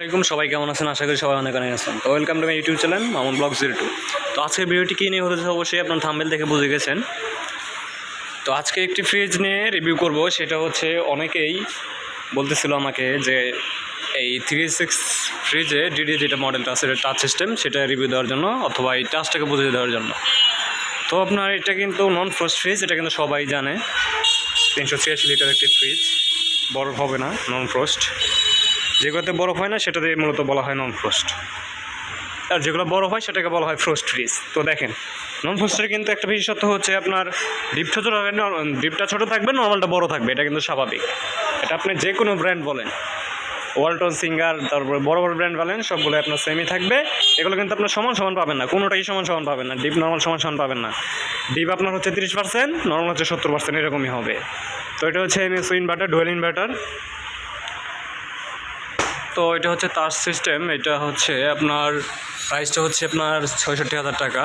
আসসালামাইকুম সবাই কেমন আছেন? আশা করি সবাই অনেক অনেক আছেন। তো welcome to my YouTube channel Mamun blog zero two তো আজকের ভিডিওটি কী নিয়ে হতেছে অবশ্যই আপনার থাম্বেল দেখে বুঝে গেছেন। তো আজকে একটি ফ্রিজ নিয়ে রিভিউ করব, সেটা হচ্ছে অনেকেই বলতেছিল আমাকে যে এই থ্রি সিক্স ফ্রিজে ডিডি যেটা মডেলটা আছে টাচ সিস্টেম সেটা রিভিউ দেওয়ার জন্য অথবা এই টাচটাকে বুঝিয়ে দেওয়ার জন্য। তো আপনার এটা কিন্তু নন ফ্রস্ট ফ্রিজ এটা কিন্তু সবাই জানে। তিনশো ছিয়াশি লিটার একটি ফ্রিজ বরফ হবে না নন ফ্রস্ট যেগুলোতে বরফ হয় না সেটাতে মূলত বলা হয় নন ফ্রস্ট আর যেগুলো বরফ হয়, সেটাকে বলা হয় ফ্রস্ট ফ্রিজ তো দেখেন নন ফ্রস্টের কিন্তু একটা বিশেষত্ব হচ্ছে আপনার ডিপ ছোটো থাকবে ডিপটা ছোটো থাকবে নর্মালটা বড় থাকবে, এটা কিন্তু স্বাভাবিক। এটা আপনি যে কোনো ব্র্যান্ড বলেন ওয়ালটন সিঙ্গার তারপরে বড় বড় ব্র্যান্ড বলেন, সবগুলো আপনার সেমই থাকবে। এগুলো কিন্তু আপনার সমান সমান পাবেন না, কোনোটাই সমান সমান পাবেন না ডিপ নর্মাল সমান সমান পাবেন না। ডিপ আপনার হচ্ছে তিরিশ পার্সেন্ট নর্মাল হচ্ছে সত্তর পার্সেন্ট এরকমই হবে। তো এটা হচ্ছে এমএসও ইনভার্টার ডুয়েল ইনভার্টার তো এটা হচ্ছে তার সিস্টেম এটা হচ্ছে আপনার প্রাইসটা হচ্ছে আপনার ছয়ষট্টি হাজার টাকা।